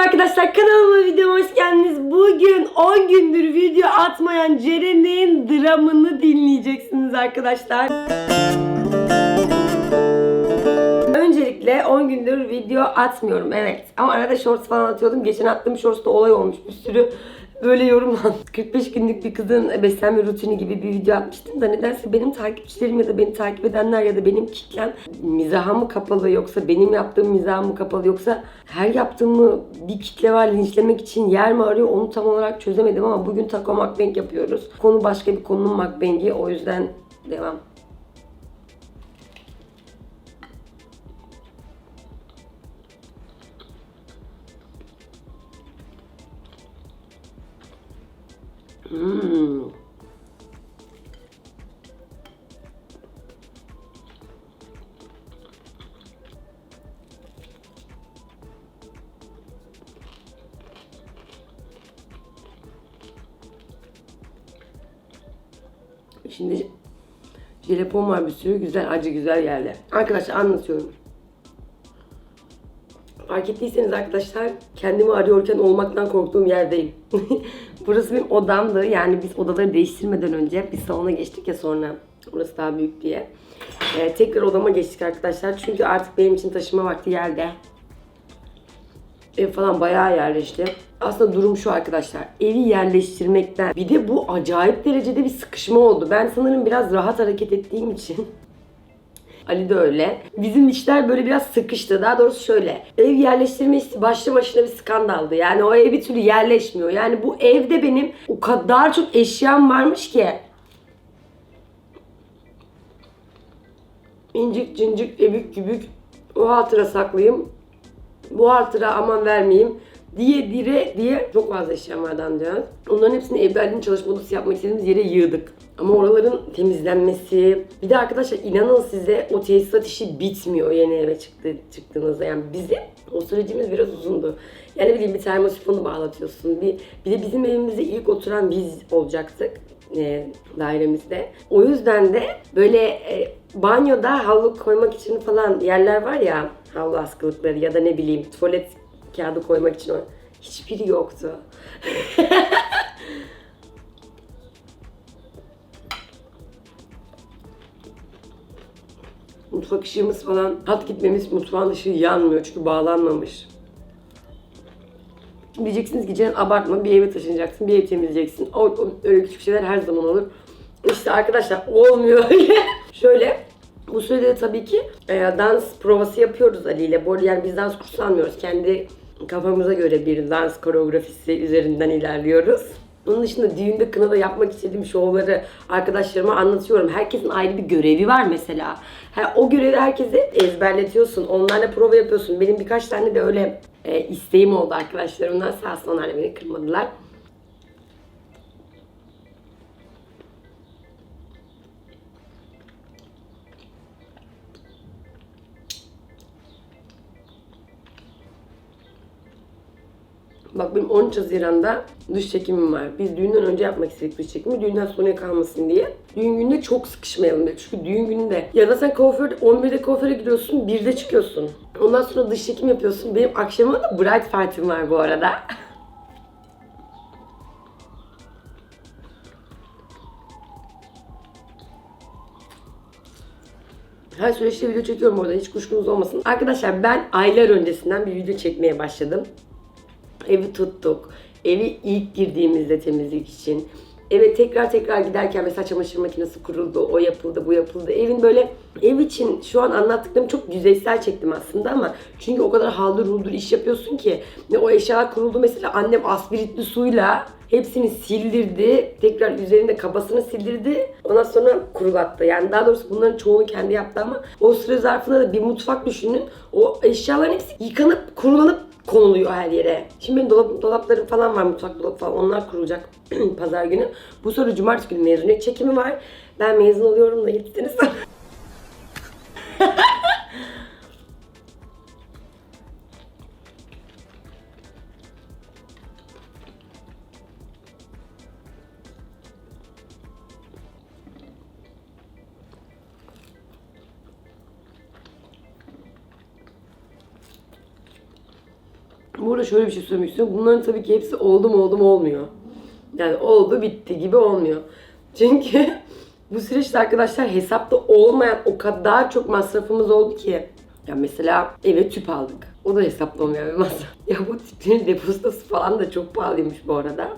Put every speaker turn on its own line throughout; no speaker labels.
arkadaşlar kanalıma videoma hoş geldiniz. Bugün 10 gündür video atmayan Ceren'in dramını dinleyeceksiniz arkadaşlar. Öncelikle 10 gündür video atmıyorum evet. Ama arada shorts falan atıyordum. Geçen attığım shorts'ta olay olmuş. Bir sürü böyle yorumlandı. 45 günlük bir kızın beslenme rutini gibi bir video atmıştım da nedense benim takipçilerim ya da beni takip edenler ya da benim kitlem mizaha mı kapalı yoksa benim yaptığım mizaha mı kapalı yoksa her yaptığımı bir kitle var linçlemek için yer mi arıyor onu tam olarak çözemedim ama bugün taco mukbang yapıyoruz. Konu başka bir konunun mukbangi o yüzden devam. Hmm. Şimdi jelepon var bir sürü güzel acı güzel yerler. Arkadaşlar anlatıyorum. Fark ettiyseniz arkadaşlar kendimi arıyorken olmaktan korktuğum yerdeyim. Burası benim odamdı. Yani biz odaları değiştirmeden önce bir salona geçtik ya sonra. Orası daha büyük diye. Ee, tekrar odama geçtik arkadaşlar. Çünkü artık benim için taşıma vakti geldi. Ev falan bayağı yerleşti. Aslında durum şu arkadaşlar. Evi yerleştirmekten bir de bu acayip derecede bir sıkışma oldu. Ben sanırım biraz rahat hareket ettiğim için Ali de öyle. Bizim işler böyle biraz sıkıştı. Daha doğrusu şöyle. Ev yerleştirme işi başlı başına bir skandaldı. Yani o ev bir türlü yerleşmiyor. Yani bu evde benim o kadar çok eşyam varmış ki. İncik cincik ebük gübük o hatıra saklayayım. Bu hatıra aman vermeyeyim diye dire diye çok fazla eşyam vardı anlayacağız. Onların hepsini evde Ali'nin çalışma odası yapmak istediğimiz yere yığdık. Ama oraların temizlenmesi, bir de arkadaşlar inanın size o tesisat işi bitmiyor yeni eve çıktı, çıktığınızda. Yani bizim o sürecimiz biraz uzundu. Yani bileyim bir termosifonu bağlatıyorsun. Bir, bir de bizim evimizde ilk oturan biz olacaktık e, dairemizde. O yüzden de böyle e, banyoda havlu koymak için falan yerler var ya havlu askılıkları ya da ne bileyim tuvalet kağıdı koymak için o hiçbiri yoktu. Mutfak ışığımız falan hat gitmemiz mutfağın ışığı yanmıyor çünkü bağlanmamış. Diyeceksiniz ki Ceren abartma bir eve taşınacaksın, bir ev temizleyeceksin. O, o- öyle küçük şeyler her zaman olur. İşte arkadaşlar olmuyor öyle. Şöyle bu sürede de tabii ki e, dans provası yapıyoruz Ali ile. Bu arada yani biz dans kursu almıyoruz. Kendi kafamıza göre bir dans koreografisi üzerinden ilerliyoruz. Onun dışında düğünde kınada yapmak istediğim şovları arkadaşlarıma anlatıyorum. Herkesin ayrı bir görevi var mesela. Ha, o görevi herkese ezberletiyorsun. Onlarla prova yapıyorsun. Benim birkaç tane de öyle e, isteğim oldu arkadaşlarımdan. Sağ olsun onlar beni kırmadılar. Bak benim 13 Haziran'da dış çekimim var. Biz düğünden önce yapmak istedik dış çekimi. Düğünden sonra kalmasın diye. Düğün gününde çok sıkışmayalım dedik. Çünkü düğün gününde ya da sen kuaför 11'de kuaföre gidiyorsun, 1'de çıkıyorsun. Ondan sonra dış çekim yapıyorsun. Benim akşama da bright partim var bu arada. Her süreçte video çekiyorum orada hiç kuşkunuz olmasın. Arkadaşlar ben aylar öncesinden bir video çekmeye başladım. Evi tuttuk. Evi ilk girdiğimizde temizlik için. Eve tekrar tekrar giderken mesela çamaşır makinesi kuruldu, o yapıldı, bu yapıldı. Evin böyle ev için şu an anlattıklarım çok yüzeysel çektim aslında ama çünkü o kadar haldır huldur iş yapıyorsun ki ve o eşyalar kuruldu mesela annem aspiritli suyla hepsini sildirdi. Tekrar üzerinde kabasını sildirdi. Ondan sonra kurulattı. Yani daha doğrusu bunların çoğunu kendi yaptı ama o süre zarfında da bir mutfak düşünün. O eşyaların hepsi yıkanıp kurulanıp konuluyor her yere. Şimdi benim dolap, dolaplarım falan var, mutfak dolabı falan. Onlar kurulacak pazar günü. Bu sonra cumartesi günü mezuniyet çekimi var. Ben mezun oluyorum da yetiştiniz. Burada şöyle bir şey söylemek istiyorum. Bunların tabii ki hepsi oldu mu oldu mu olmuyor. Yani oldu bitti gibi olmuyor. Çünkü bu süreçte arkadaşlar hesapta olmayan o kadar çok masrafımız oldu ki. Ya mesela eve tüp aldık. O da hesapta olmayan bir masraf. Ya bu tüplerin depozitosu falan da çok pahalıymış bu arada.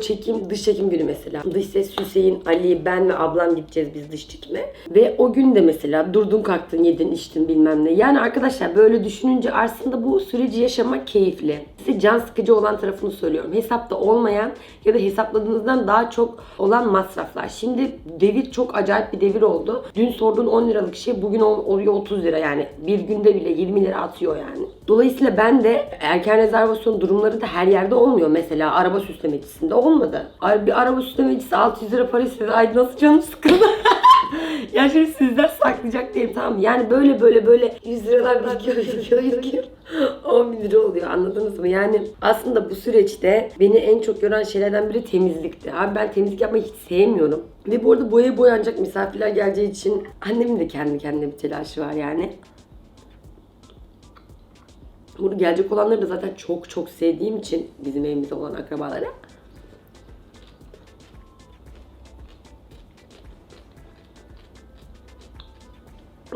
Çekim, dış çekim günü mesela. Dış ses Hüseyin, Ali, ben ve ablam gideceğiz biz dış çekime. Ve o gün de mesela durdun kalktın, yedin, içtin bilmem ne. Yani arkadaşlar böyle düşününce aslında bu süreci yaşamak keyifli. Size can sıkıcı olan tarafını söylüyorum. Hesapta olmayan ya da hesapladığınızdan daha çok olan masraflar. Şimdi devir çok acayip bir devir oldu. Dün sorduğun 10 liralık şey bugün ol- oluyor 30 lira yani. Bir günde bile 20 lira atıyor yani. Dolayısıyla ben de erken rezervasyon durumları da her yerde olmuyor. Mesela araba süslemecisinde olmadı. Bir araba süslemecisi 600 lira para istedi. Ay nasıl canım sıkıldı. ya şimdi sizden saklayacak değilim tamam mı? Yani böyle böyle böyle 100 liralar birikiyor birikiyor birikiyor. 10 bin lira oluyor anladınız mı? Yani aslında bu süreçte beni en çok yoran şeylerden biri temizlikti. Abi ben temizlik yapmayı hiç sevmiyorum. Ve bu arada boya boyanacak misafirler geleceği için annemin de kendi kendine bir telaşı var yani. Bunu gelecek olanları da zaten çok çok sevdiğim için bizim evimizde olan akrabalara.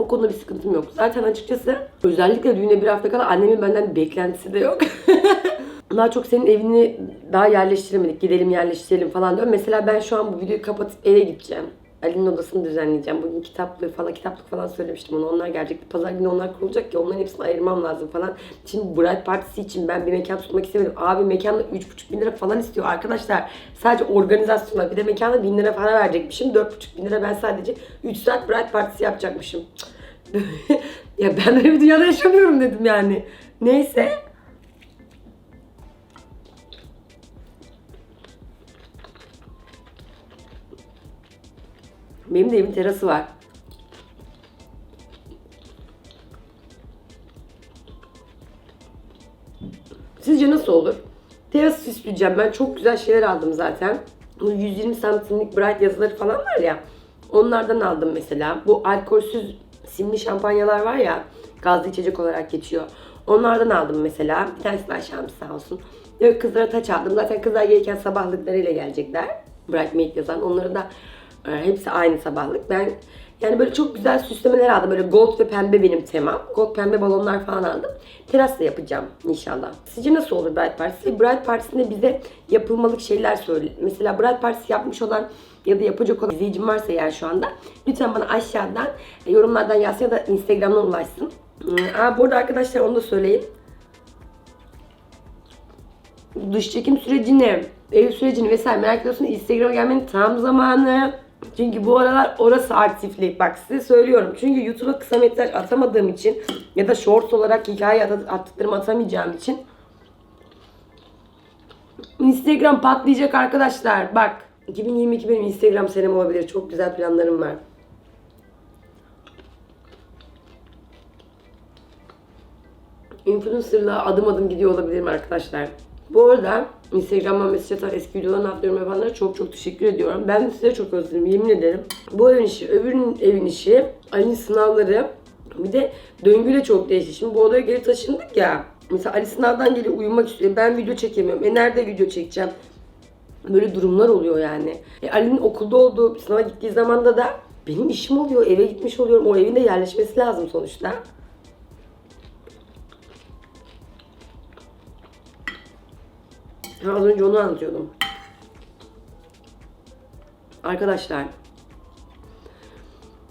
O konuda bir sıkıntım yok. Zaten açıkçası özellikle düğüne bir hafta kala annemin benden beklentisi de yok. daha çok senin evini daha yerleştiremedik. Gidelim yerleştirelim falan diyor. Mesela ben şu an bu videoyu kapatıp eve gideceğim. Ali'nin odasını düzenleyeceğim. Bugün kitaplığı falan, kitaplık falan söylemiştim ona. Onlar gelecekti. Pazar günü onlar kurulacak ki onların hepsini ayırmam lazım falan. Şimdi Bright Partisi için ben bir mekan tutmak istemedim. Abi mekanda 3,5 bin lira falan istiyor arkadaşlar. Sadece organizasyona bir de mekanda 1000 lira falan verecekmişim. 4,5 bin lira ben sadece 3 saat Bright Partisi yapacakmışım. Ya ben böyle bir dünyada yaşamıyorum dedim yani. Neyse. Benim de evin terası var. Sizce nasıl olur? Teras süsleyeceğim. Ben çok güzel şeyler aldım zaten. Bu 120 santimlik bright yazıları falan var ya. Onlardan aldım mesela. Bu alkolsüz simli şampanyalar var ya. Gazlı içecek olarak geçiyor. Onlardan aldım mesela. Bir tanesi de aşağımız sağ olsun. Ve kızlara taç aldım. Zaten kızlar gelirken sabahlıklarıyla gelecekler. Bright Mate yazan. Onları da hepsi aynı sabahlık. Ben yani böyle çok güzel süslemeler aldım. Böyle gold ve pembe benim temam. Gold pembe balonlar falan aldım. Terasta yapacağım inşallah. Sizce nasıl olur Bright Partisi? Bright Partisi'nde bize yapılmalık şeyler söyle. Mesela Bright Partisi yapmış olan ya da yapacak olan izleyicim varsa eğer şu anda lütfen bana aşağıdan e, yorumlardan yazsın ya da Instagram'dan ulaşsın. Hmm, Aa, bu arada arkadaşlar onu da söyleyeyim. Dış çekim sürecini, ev sürecini vesaire merak ediyorsanız Instagram'a gelmenin tam zamanı. Çünkü bu aralar orası aktiflik. Bak size söylüyorum. Çünkü YouTube'a kısa metraj atamadığım için ya da shorts olarak hikaye at- attıklarımı atamayacağım için Instagram patlayacak arkadaşlar. Bak 2022 benim Instagram senem olabilir. Çok güzel planlarım var. Influencer'la adım adım gidiyor olabilirim arkadaşlar. Bu arada Instagram'dan mesaj atan eski videolarını atlıyorum yapanlara çok çok teşekkür ediyorum. Ben de size çok özledim yemin ederim. Bu evin işi, öbürünün evin işi, Ali'nin sınavları, bir de döngü de çok değişti. Şimdi bu odaya geri taşındık ya. Mesela Ali sınavdan geliyor uyumak istiyor. Ben video çekemiyorum. E nerede video çekeceğim? Böyle durumlar oluyor yani. E, Ali'nin okulda olduğu, sınava gittiği zamanda da benim işim oluyor. Eve gitmiş oluyorum. O evin de yerleşmesi lazım sonuçta. Az önce onu anlatıyordum. Arkadaşlar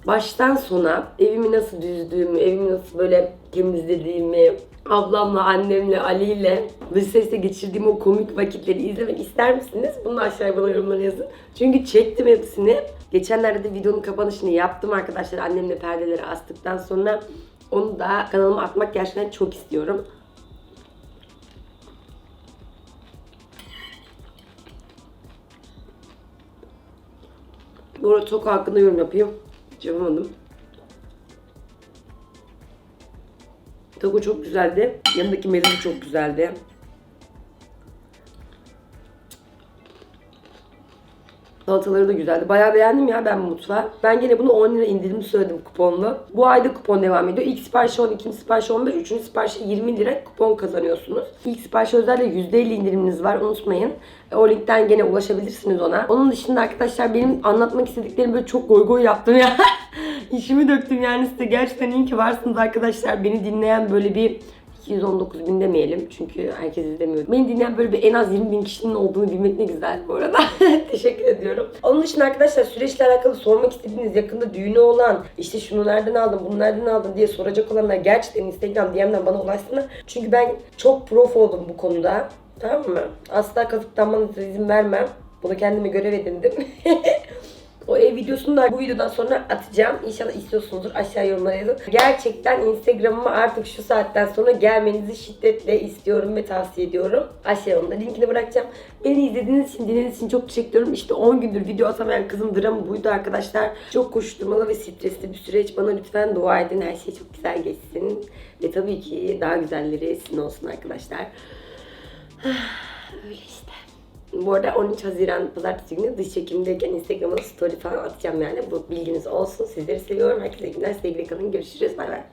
baştan sona evimi nasıl düzdüğümü, evimi nasıl böyle temizlediğimi, ablamla, annemle, Ali'yle dış sesle geçirdiğim o komik vakitleri izlemek ister misiniz? Bunu aşağıya bana yorumlara yazın. Çünkü çektim hepsini. Geçenlerde de videonun kapanışını yaptım arkadaşlar. Annemle perdeleri astıktan sonra onu da kanalıma atmak gerçekten çok istiyorum. Arada Toka hakkında yorum yapayım. Hiç yapamadım. Taco çok güzeldi. Yanındaki meze de çok güzeldi. Salataları da güzeldi. Bayağı beğendim ya ben mutfağı. Ben gene bunu 10 lira indirim söyledim kuponlu. Bu ayda kupon devam ediyor. İlk siparişi 10, ikinci siparişi 15, üçüncü siparişi 20 lira kupon kazanıyorsunuz. İlk siparişi özellikle %50 indiriminiz var unutmayın. E, O linkten gene ulaşabilirsiniz ona. Onun dışında arkadaşlar benim anlatmak istediklerim böyle çok goy goy yaptım ya. İşimi döktüm yani size. Gerçekten iyi ki varsınız arkadaşlar. Beni dinleyen böyle bir 219 bin demeyelim çünkü herkes izlemiyor. Beni dinleyen böyle bir en az 20 bin kişinin olduğunu bilmek ne güzel bu arada. Teşekkür ediyorum. Onun dışında arkadaşlar süreçle alakalı sormak istediğiniz yakında düğünü olan işte şunu nereden aldın bunu nereden aldın diye soracak olanlar gerçekten Instagram DM'den bana ulaşsınlar. Çünkü ben çok prof oldum bu konuda. Tamam mı? Asla kazıklanmanıza izin vermem. Bunu kendime görev edindim. O ev videosunu da bu videodan sonra atacağım. İnşallah istiyorsunuzdur. Aşağı yorumlara yazın. Gerçekten Instagram'ıma artık şu saatten sonra gelmenizi şiddetle istiyorum ve tavsiye ediyorum. Aşağı yorumda linkini bırakacağım. Beni izlediğiniz için, dinlediğiniz için çok teşekkür ediyorum. İşte 10 gündür video atamayan kızın dramı buydu arkadaşlar. Çok koşturmalı ve stresli bir süreç. Bana lütfen dua edin. Her şey çok güzel geçsin. Ve tabii ki daha güzelleri sizin olsun arkadaşlar. Öyle işte. Bu arada 13 Haziran Pazartesi günü dış çekimdeyken Instagram'a story falan atacağım yani. Bu bilginiz olsun. Sizleri seviyorum. Herkese günler. Sevgiyle kalın. Görüşürüz. Bay bay.